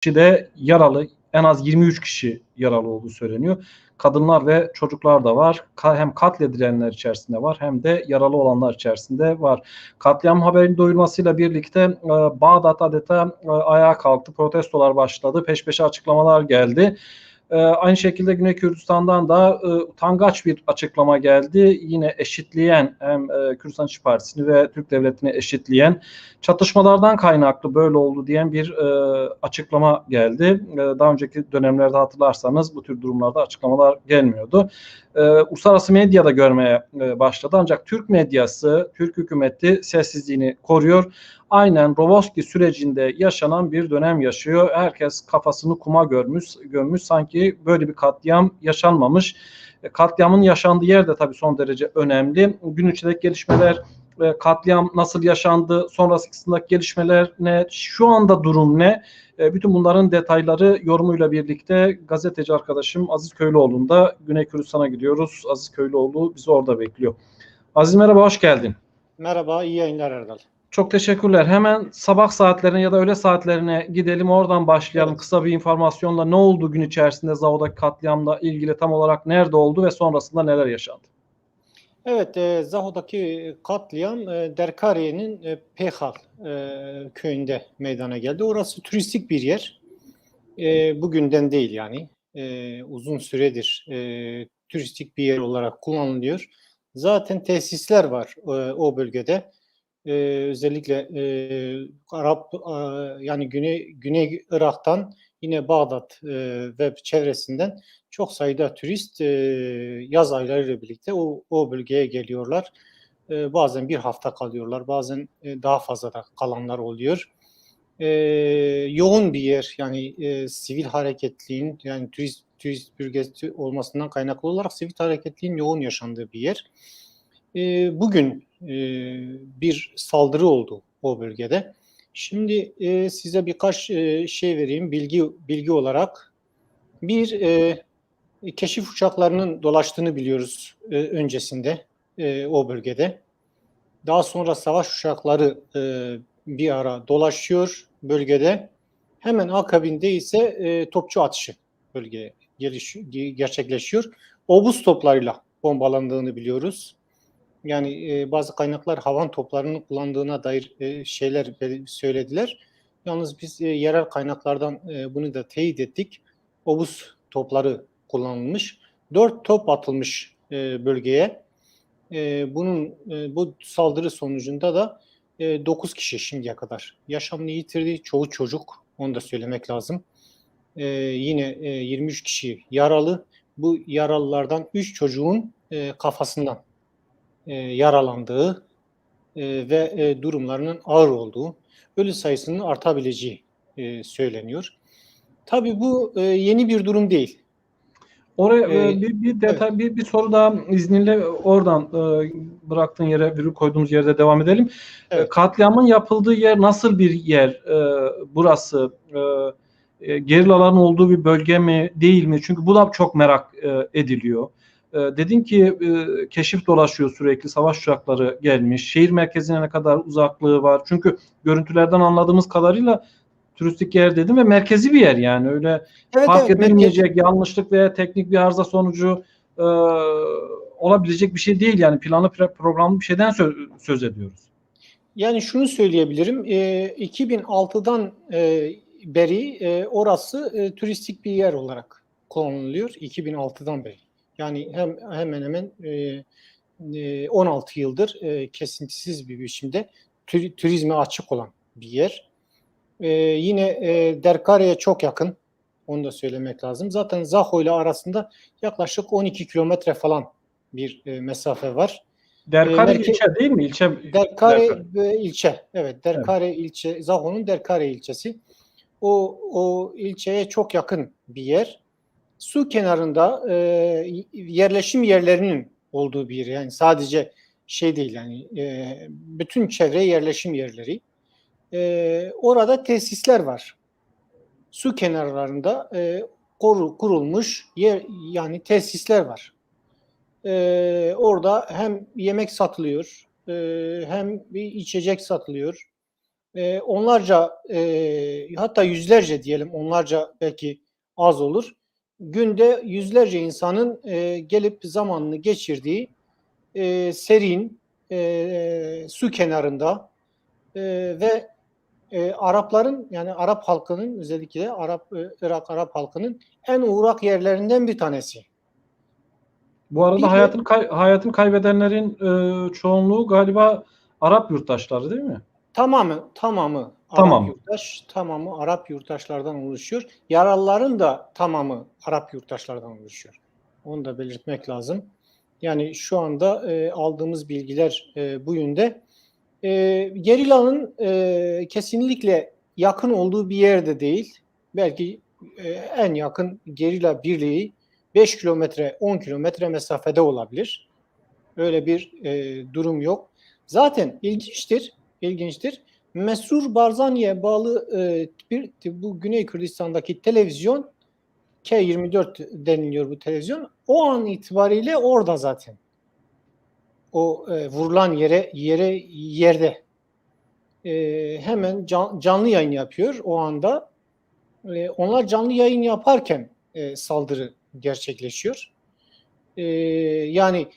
kişi de yaralı. En az 23 kişi yaralı olduğu söyleniyor. Kadınlar ve çocuklar da var. Hem katledilenler içerisinde var hem de yaralı olanlar içerisinde var. Katliam haberinin duyulmasıyla birlikte e, Bağdat adeta e, ayağa kalktı. Protestolar başladı. Peş peşe açıklamalar geldi. E, aynı şekilde Güney Kürdistan'dan da e, utangaç bir açıklama geldi. Yine eşitleyen hem e, Kürdistan İşçi Partisi'ni ve Türk Devleti'ni eşitleyen çatışmalardan kaynaklı böyle oldu diyen bir e, açıklama geldi. E, daha önceki dönemlerde hatırlarsanız bu tür durumlarda açıklamalar gelmiyordu. E, uluslararası medyada görmeye e, başladı ancak Türk medyası, Türk hükümeti sessizliğini koruyor. Aynen Rovoski sürecinde yaşanan bir dönem yaşıyor. Herkes kafasını kuma görmüş, gömmüş sanki böyle bir katliam yaşanmamış. E, Katliamın yaşandığı yer de tabii son derece önemli. Gün içindeki gelişmeler e, katliam nasıl yaşandı, sonrasındaki gelişmeler ne, şu anda durum ne? E, bütün bunların detayları yorumuyla birlikte gazeteci arkadaşım Aziz Köylüoğlu'nda Güney Kürdistan'a gidiyoruz. Aziz Köylüoğlu bizi orada bekliyor. Aziz merhaba, hoş geldin. Merhaba, iyi yayınlar Erdal. Çok teşekkürler. Hemen sabah saatlerine ya da öğle saatlerine gidelim. Oradan başlayalım. Kısa bir informasyonla ne oldu gün içerisinde Zaho'daki katliamla ilgili tam olarak nerede oldu ve sonrasında neler yaşandı? Evet, e, Zaho'daki katliam e, Derkariye'nin e, Pehal e, köyünde meydana geldi. Orası turistik bir yer. E, bugünden değil yani. E, uzun süredir e, turistik bir yer olarak kullanılıyor. Zaten tesisler var e, o bölgede. E, özellikle e, Arap e, yani Güney Güney Irak'tan yine Bağdat e, ve çevresinden çok sayıda turist e, yaz aylarıyla birlikte o, o bölgeye geliyorlar. E, bazen bir hafta kalıyorlar, bazen e, daha fazla da kalanlar oluyor. E, yoğun bir yer yani e, sivil hareketliğin yani turist turist bölgesi olmasından kaynaklı olarak sivil hareketliğin yoğun yaşandığı bir yer. E, bugün e, bir saldırı oldu o bölgede. Şimdi e, size birkaç e, şey vereyim bilgi bilgi olarak. Bir e, keşif uçaklarının dolaştığını biliyoruz öncesinde o bölgede. Daha sonra savaş uçakları bir ara dolaşıyor bölgede. Hemen akabinde ise topçu atışı bölgeye geliş, gerçekleşiyor. Obus toplarıyla bombalandığını biliyoruz. Yani e, bazı kaynaklar havan toplarını kullandığına dair e, şeyler söylediler. Yalnız biz e, yerel kaynaklardan e, bunu da teyit ettik. Obus topları kullanılmış. Dört top atılmış e, bölgeye. E, bunun e, bu saldırı sonucunda da e, 9 kişi şimdiye kadar yaşamını yitirdi. Çoğu çocuk. Onu da söylemek lazım. E, yine e, 23 kişi yaralı. Bu yaralılardan 3 çocuğun e, kafasından e, yaralandığı e, ve e, durumlarının ağır olduğu, ölü sayısının artabileceği e, söyleniyor. Tabii bu e, yeni bir durum değil. Oraya Ee, bir, bir detay bir, bir soru daha izninle oradan e, bıraktığın yere virgül koyduğumuz yerde devam edelim. Evet. E, Katliamın yapıldığı yer nasıl bir yer e, burası? E, e, gerillaların olduğu bir bölge mi değil mi? Çünkü bu da çok merak e, ediliyor. E, dedin ki e, keşif dolaşıyor sürekli savaş uçakları gelmiş. Şehir merkezine ne kadar uzaklığı var? Çünkü görüntülerden anladığımız kadarıyla turistik yer dedim ve merkezi bir yer yani öyle Evet, fark evet, edilmeyecek yanlışlık veya teknik bir arıza sonucu e, olabilecek bir şey değil yani planlı programlı bir şeyden söz, söz ediyoruz. Yani şunu söyleyebilirim. E, 2006'dan e, beri e, orası e, turistik bir yer olarak kullanılıyor. 2006'dan beri. Yani hem hemen hemen e, e, 16 yıldır e, kesintisiz bir biçimde turizme açık olan bir yer. E, yine e, Derkare'ye çok yakın. Onu da söylemek lazım. Zaten Zaho ile arasında yaklaşık 12 kilometre falan bir e, mesafe var. Derkari merke- ilçe değil mi? İlçe Derkare Derkare. ilçe. Evet, Derkare ilçe, Zaho'nun Derkare ilçesi. O o ilçeye çok yakın bir yer. Su kenarında e, yerleşim yerlerinin olduğu bir yer. Yani sadece şey değil yani e, bütün çevre yerleşim yerleri. E, orada tesisler var. Su kenarlarında e, koru, kurulmuş yer yani tesisler var. E, orada hem yemek satılıyor, e, hem bir içecek satılıyor. e, onlarca e, hatta yüzlerce diyelim onlarca belki az olur. Günde yüzlerce insanın e, gelip zamanını geçirdiği e, serin e, su kenarında e, ve e, Arapların yani Arap halkının özellikle Arap e, Irak Arap halkının en uğrak yerlerinden bir tanesi. Bu arada Bir hayatını kay- hayatını kaybedenlerin e, çoğunluğu galiba Arap yurttaşları değil mi? Tamamı tamamı Tamam. Arap yurttaş, tamamı Arap yurttaşlardan oluşuyor. Yaralıların da tamamı Arap yurttaşlardan oluşuyor. Onu da belirtmek lazım. Yani şu anda e, aldığımız bilgiler e, bu yönde. E, Gerila'nın e, kesinlikle yakın olduğu bir yerde değil. Belki e, en yakın gerilla birliği 5 kilometre 10 kilometre mesafede olabilir. Öyle bir e, durum yok. Zaten ilginçtir, ilginçtir. Mesur Barzani'ye bağlı e, bir bu Güney Kürdistan'daki televizyon K24 deniliyor bu televizyon. O an itibariyle orada zaten. O e, vurulan yere yere yerde. E, hemen can- canlı yayın yapıyor o anda. E, onlar canlı yayın yaparken e, saldırı gerçekleşiyor. E, yani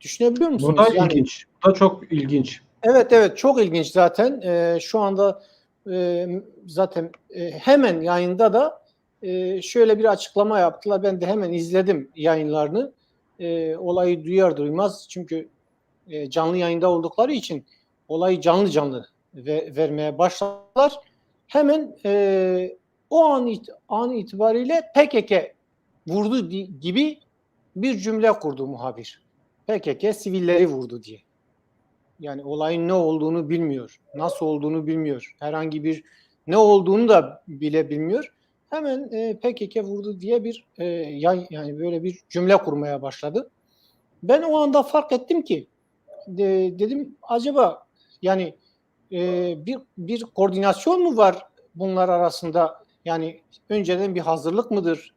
düşünebiliyor musunuz? Bu da yani, ilginç. Bu da çok ilginç. Evet evet çok ilginç zaten. Ee, şu anda e, zaten e, hemen yayında da e, şöyle bir açıklama yaptılar. Ben de hemen izledim yayınlarını. E, olayı duyar duymaz çünkü e, canlı yayında oldukları için olayı canlı canlı ve, vermeye başladılar. Hemen e, o an, it, an itibariyle PKK vurdu gibi bir cümle kurdu muhabir. PKK sivilleri vurdu diye. Yani olayın ne olduğunu bilmiyor. Nasıl olduğunu bilmiyor. Herhangi bir ne olduğunu da bile bilmiyor. Hemen e, PKK vurdu diye bir e, yay, yani böyle bir cümle kurmaya başladı. Ben o anda fark ettim ki de- dedim acaba yani e, bir bir koordinasyon mu var bunlar arasında? Yani önceden bir hazırlık mıdır?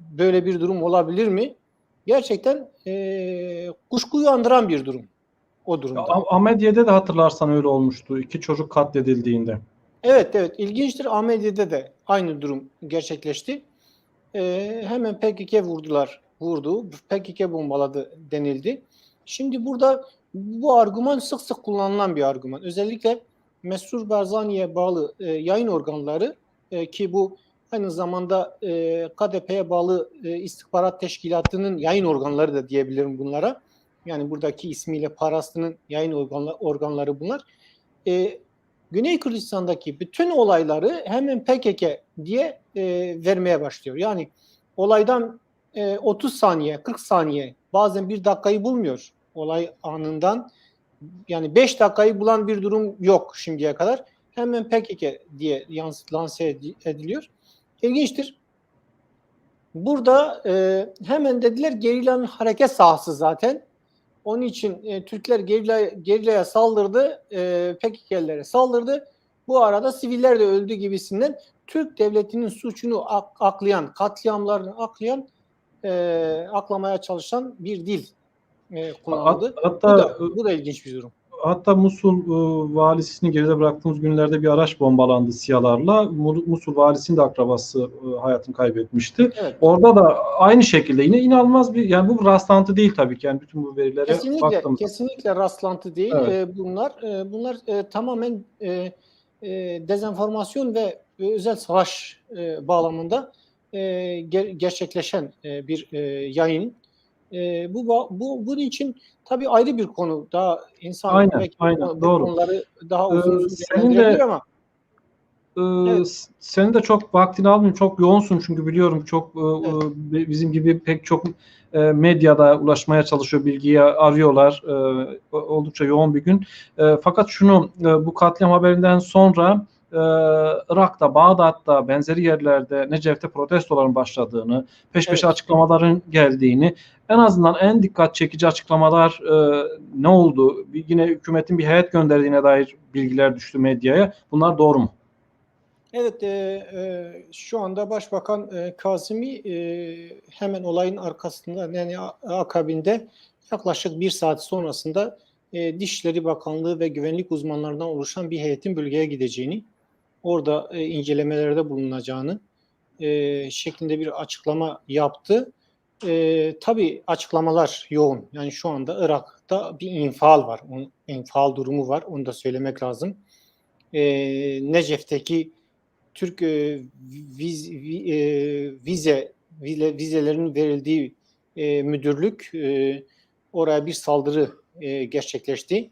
Böyle bir durum olabilir mi? Gerçekten e, kuşku uyandıran bir durum o durumda. Ah- Ahmediye'de de hatırlarsan öyle olmuştu. İki çocuk katledildiğinde. Evet evet ilginçtir. Ahmediye'de de aynı durum gerçekleşti. Ee, hemen PKK vurdular. Vurdu. PKK bombaladı denildi. Şimdi burada bu argüman sık sık kullanılan bir argüman. Özellikle Mesrur Barzani'ye bağlı e, yayın organları e, ki bu aynı zamanda e, KDP'ye bağlı e, istihbarat teşkilatının yayın organları da diyebilirim bunlara. Yani buradaki ismiyle Parastı'nın yayın organla- organları bunlar. E, Güney Kürdistan'daki bütün olayları hemen PKK diye e, vermeye başlıyor. Yani olaydan e, 30 saniye, 40 saniye, bazen bir dakikayı bulmuyor olay anından. Yani 5 dakikayı bulan bir durum yok şimdiye kadar. Hemen PKK diye lanse edi- ediliyor. İlginçtir. Burada e, hemen dediler gerillanın hareket sahası zaten. Onun için e, Türkler gerilla, gerillaya saldırdı, e, PKK'lilere saldırdı. Bu arada siviller de öldü gibisinden Türk devletinin suçunu ak- aklayan, katliamlarını aklayan, e, aklamaya çalışan bir dil e, kullanıldı. Hat- Bu Hatta da, bu da ilginç bir durum. Hatta Musul e, valisini geride bıraktığımız günlerde bir araç bombalandı siyalarla. Mu- Musul valisinin de akrabası e, hayatını kaybetmişti. Evet. Orada da aynı şekilde yine inanılmaz bir yani bu rastlantı değil tabii ki yani bütün bu verilere Kesinlikle, baktığımızda. kesinlikle rastlantı değil. Evet. E, bunlar e, bunlar e, tamamen e, e, dezenformasyon ve özel savaş e, bağlamında e, ger- gerçekleşen e, bir e, yayın. E, bu bu bunun için tabii ayrı bir konu. Daha insan Aynen, belki aynen, bu doğru. konuları daha Ee, uzun uzun senin de- ama Ee, Evet. Senin de çok vaktini almayayım. Çok yoğunsun çünkü biliyorum çok e, Evet. e, bizim gibi pek çok e, medyada ulaşmaya çalışıyor, bilgiyi arıyorlar. E, Oldukça yoğun bir gün. E, Fakat şunu e, bu katliam haberinden sonra e, Irak'ta, Bağdat'ta, benzeri yerlerde Necef'te protestoların başladığını, peş peşe Evet. açıklamaların geldiğini, en azından en dikkat çekici açıklamalar e, ne oldu? Bir, yine hükümetin bir heyet gönderdiğine dair bilgiler düştü medyaya. Bunlar doğru mu? Evet, e, e, şu anda Başbakan e, Kazimi e, hemen olayın arkasında yani akabinde yaklaşık bir saat sonrasında e, Dışişleri Bakanlığı ve güvenlik uzmanlarından oluşan bir heyetin bölgeye gideceğini, orada e, incelemelerde bulunacağını e, şeklinde bir açıklama yaptı. E, tabii açıklamalar yoğun. Yani şu anda Irak'ta bir infial var. Onun, infial durumu var. Onu da söylemek lazım. E, Necef'teki Türk e, viz, vi, e, vize- vizelerin verildiği e, müdürlük e, oraya bir saldırı e, gerçekleşti.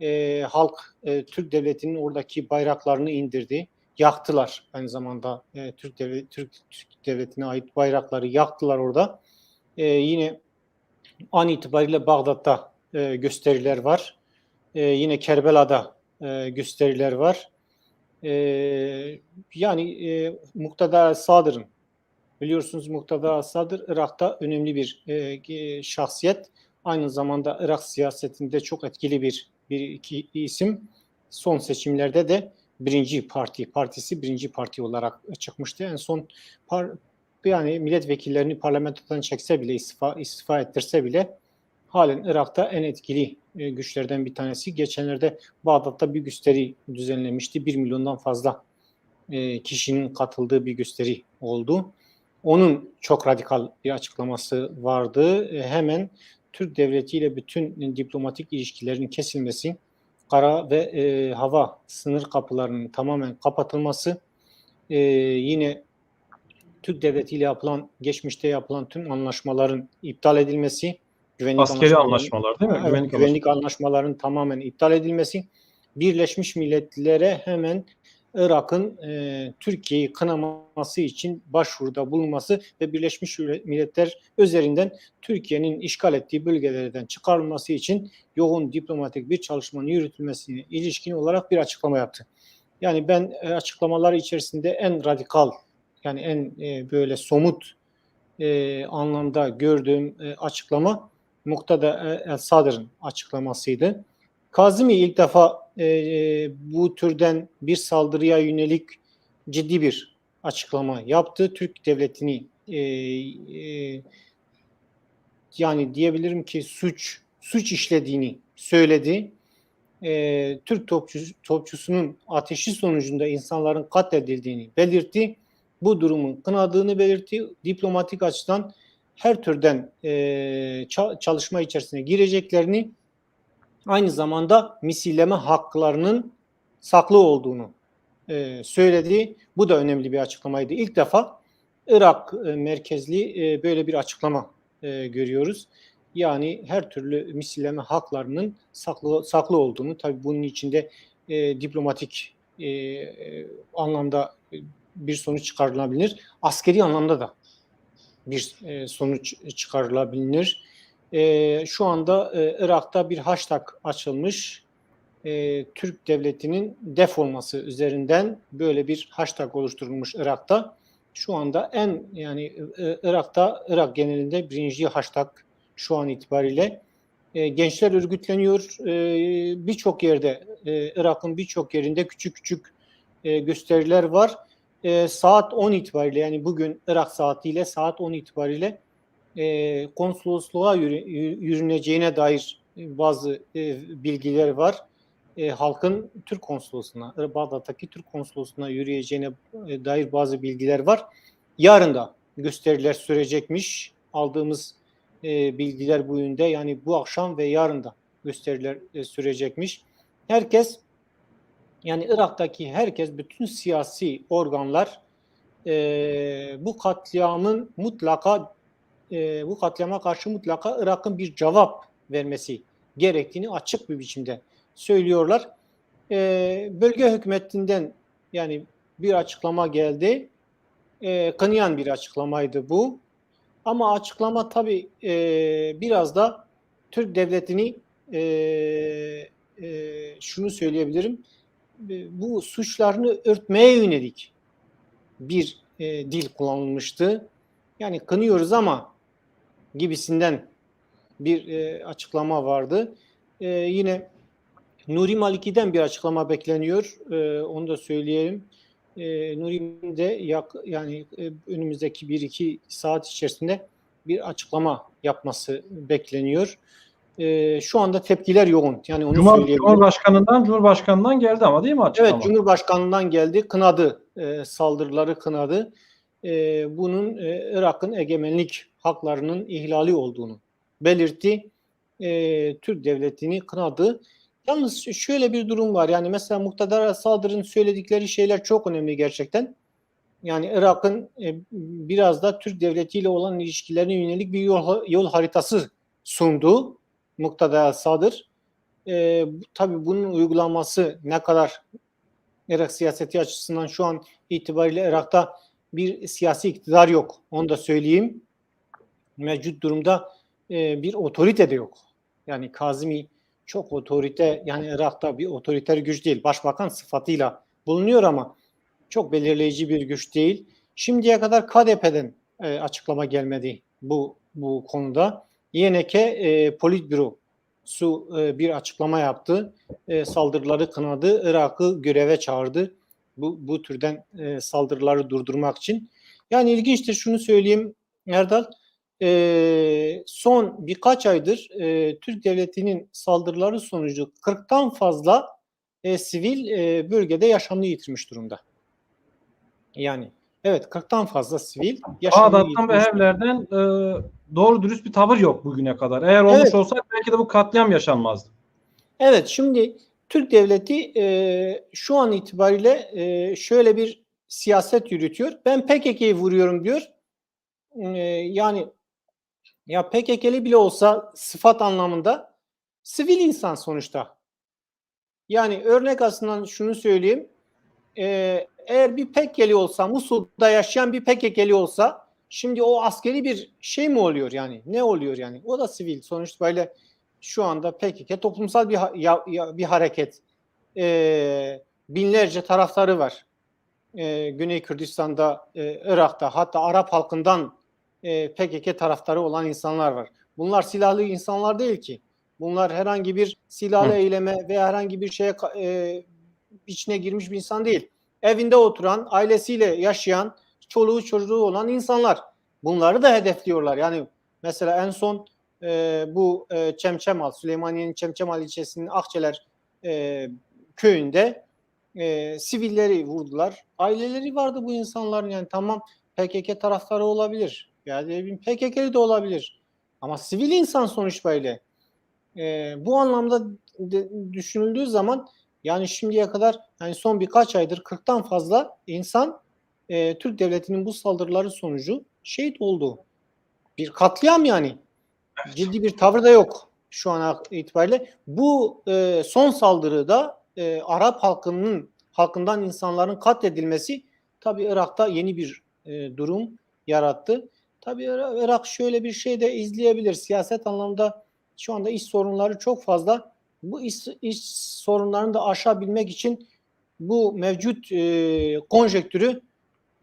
E, halk e, Türk devletinin oradaki bayraklarını indirdi, yaktılar. Aynı zamanda e, Türk devlet Türk, Türk devletine ait bayrakları yaktılar orada. E, yine an itibariyle Bağdat'ta e, gösteriler var. E, yine Kerbela'da e, gösteriler var. E, yani e, Mukteda Sadır'ın biliyorsunuz Mukteda Sadır Irak'ta önemli bir e, şahsiyet. Aynı zamanda Irak siyasetinde çok etkili bir bir iki isim. Son seçimlerde de birinci parti partisi birinci parti olarak çıkmıştı. En son par, yani milletvekillerini parlamentodan çekse bile istifa, istifa ettirse bile halen Irak'ta en etkili e, güçlerden bir tanesi. Geçenlerde Bağdat'ta bir gösteri düzenlemişti. Bir milyondan fazla e, kişinin katıldığı bir gösteri oldu. Onun çok radikal bir açıklaması vardı. E, hemen Türk devleti ile bütün diplomatik ilişkilerin kesilmesi, kara ve e, hava sınır kapılarının tamamen kapatılması, e, yine Türk devleti ile yapılan, geçmişte yapılan tüm anlaşmaların iptal edilmesi, güvenlik Askeri anlaşmalar değil mi? Evet, güvenlik, güvenlik, anlaşmalarının tamamen iptal edilmesi, Birleşmiş Milletler'e hemen Irak'ın e, Türkiye'yi kınaması için başvuruda bulunması ve Birleşmiş Milletler üzerinden Türkiye'nin işgal ettiği bölgelerden çıkarılması için yoğun diplomatik bir çalışmanın yürütülmesine ilişkin olarak bir açıklama yaptı. Yani ben e, açıklamalar içerisinde en radikal yani en e, böyle somut e, anlamda gördüğüm e, açıklama Muktada El Sadr'ın açıklamasıydı. Kazimi ilk defa e, bu türden bir saldırıya yönelik ciddi bir açıklama yaptı. Türk devletini e, e, yani diyebilirim ki suç suç işlediğini söyledi. E, Türk topçu, topçusunun ateşi sonucunda insanların katledildiğini belirtti. Bu durumun kınadığını belirtti. Diplomatik açıdan her türden e, ça- çalışma içerisine gireceklerini aynı zamanda misilleme haklarının saklı olduğunu e, söyledi. Bu da önemli bir açıklamaydı. İlk defa Irak e, merkezli e, böyle bir açıklama e, görüyoruz. Yani her türlü misilleme haklarının saklı saklı olduğunu, tabii bunun içinde e, diplomatik e, e, anlamda bir sonuç çıkarılabilir. Askeri anlamda da bir e, sonuç çıkarılabilir. E, şu anda e, Irak'ta bir hashtag açılmış. E, Türk devletinin def olması üzerinden böyle bir hashtag oluşturulmuş Irak'ta. Şu anda en yani e, Irak'ta Irak genelinde birinci hashtag şu an itibariyle. E, gençler örgütleniyor. E, birçok yerde e, Irak'ın birçok yerinde küçük küçük e, gösteriler var. E, saat 10 itibariyle yani bugün Irak saatiyle saat 10 itibariyle e, konsolosluğa yürü- yü- yürüneceğine dair bazı e, bilgiler var. E, halkın Türk konsolosluğuna, Bağdat'taki Türk konsolosluğuna yürüyeceğine e, dair bazı bilgiler var. Yarın da gösteriler sürecekmiş. Aldığımız e, bilgiler bu yönde. Yani bu akşam ve yarın da gösteriler e, sürecekmiş. Herkes yani Irak'taki herkes, bütün siyasi organlar e, bu katliamın mutlaka e, bu katliama karşı mutlaka Irak'ın bir cevap vermesi gerektiğini açık bir biçimde söylüyorlar. E, bölge hükümetinden yani bir açıklama geldi. E, kınayan bir açıklamaydı bu. Ama açıklama tabii e, biraz da Türk devletini e, e, şunu söyleyebilirim. E, bu suçlarını örtmeye yönelik bir e, dil kullanılmıştı. Yani kınıyoruz ama gibisinden bir e, açıklama vardı. E, yine Nuri Maliki'den bir açıklama bekleniyor. E, onu da söyleyelim. E, Nuri'nin de yak, yani e, önümüzdeki 1-2 saat içerisinde bir açıklama yapması bekleniyor. e, şu anda tepkiler yoğun. Yani onu Cumhur, söyleyebilirim. Cumhurbaşkanından Cumhurbaşkanından geldi ama değil mi açıklama? Evet, Cumhurbaşkanından geldi, kınadı, e, saldırıları kınadı. E, bunun e, Irak'ın egemenlik haklarının ihlali olduğunu belirtti. E, Türk devletini kınadı. Yalnız şöyle bir durum var. Yani mesela muhtedara saldırının söyledikleri şeyler çok önemli gerçekten. Yani Irak'ın e, biraz da Türk devletiyle olan ilişkilerine yönelik bir yol, yol haritası sundu muktedara sadır. E, tabii bunun uygulanması ne kadar Irak siyaseti açısından şu an itibariyle Irak'ta bir siyasi iktidar yok. Onu da söyleyeyim. Mevcut durumda e, bir otorite de yok. Yani Kazimi çok otorite yani Irak'ta bir otoriter güç değil. Başbakan sıfatıyla bulunuyor ama çok belirleyici bir güç değil. Şimdiye kadar KDP'den e, açıklama gelmedi bu bu konuda. YNK e, Politbüro su e, bir açıklama yaptı. E, saldırıları kınadı. Irak'ı göreve çağırdı. Bu, bu türden e, saldırıları durdurmak için. Yani ilginçtir şunu söyleyeyim Erdal. E, son birkaç aydır e, Türk devletinin saldırıları sonucu 40'tan fazla e, sivil e, bölgede yaşamını yitirmiş durumda. Yani evet 40'tan fazla sivil yaşamını Bağdat'tan ve evlerden e, doğru dürüst bir tavır yok bugüne kadar. Eğer olmuş Evet. olsaydı belki de bu katliam yaşanmazdı. Evet şimdi Türk devleti e, şu an itibariyle e, şöyle bir siyaset yürütüyor. Ben PKK'yı vuruyorum diyor. E, yani ya PKK'li bile olsa sıfat anlamında sivil insan sonuçta. Yani örnek aslında şunu söyleyeyim. E, eğer bir PKK'li olsa, Musul'da yaşayan bir PKK'li olsa şimdi o askeri bir şey mi oluyor yani? Ne oluyor yani? O da sivil. Sonuçta böyle şu anda PKK toplumsal bir ya- ya- bir hareket. Ee, binlerce taraftarı var. Ee, Güney Kürdistan'da, e, Irak'ta hatta Arap halkından e, PKK taraftarı olan insanlar var. Bunlar silahlı insanlar değil ki. Bunlar herhangi bir silahlı Hı. eyleme veya herhangi bir şeye e, içine girmiş bir insan değil. Evinde oturan, ailesiyle yaşayan, çoluğu çocuğu olan insanlar. Bunları da hedefliyorlar. Yani mesela en son e, bu e, Çemçemal, Süleymaniye'nin Çemçemal ilçesinin Akçeler e, köyünde e, sivilleri vurdular. Aileleri vardı bu insanların yani tamam PKK taraftarı olabilir. Yani PKK'li de olabilir. Ama sivil insan sonuç böyle. E, bu anlamda de- düşünüldüğü zaman yani şimdiye kadar yani son birkaç aydır 40'tan fazla insan e, Türk devletinin bu saldırıları sonucu şehit oldu. Bir katliam yani ciddi bir tavır da yok şu an itibariyle. Bu e, son saldırıda e, Arap halkının halkından insanların katledilmesi tabii Irak'ta yeni bir e, durum yarattı. Tabii Irak, şöyle bir şey de izleyebilir. Siyaset anlamda şu anda iş sorunları çok fazla. Bu iş, iş sorunlarını da aşabilmek için bu mevcut e, konjektürü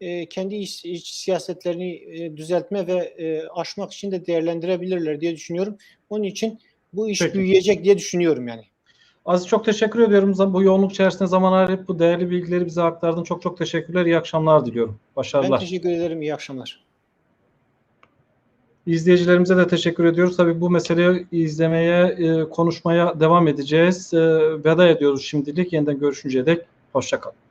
e, kendi iç, iç siyasetlerini e, düzeltme ve e, aşmak için de değerlendirebilirler diye düşünüyorum. Onun için bu iş Peki. büyüyecek diye düşünüyorum yani. Aziz çok teşekkür ediyorum. Bu yoğunluk içerisinde zaman ayırıp bu değerli bilgileri bize aktardın. Çok çok teşekkürler. İyi akşamlar diliyorum. Ben Başarılar. teşekkür ederim. İyi akşamlar. İzleyicilerimize de teşekkür ediyoruz. Tabii bu meseleyi izlemeye, e, konuşmaya devam edeceğiz. E, veda ediyoruz şimdilik. Yeniden görüşünceye dek. Hoşçakalın.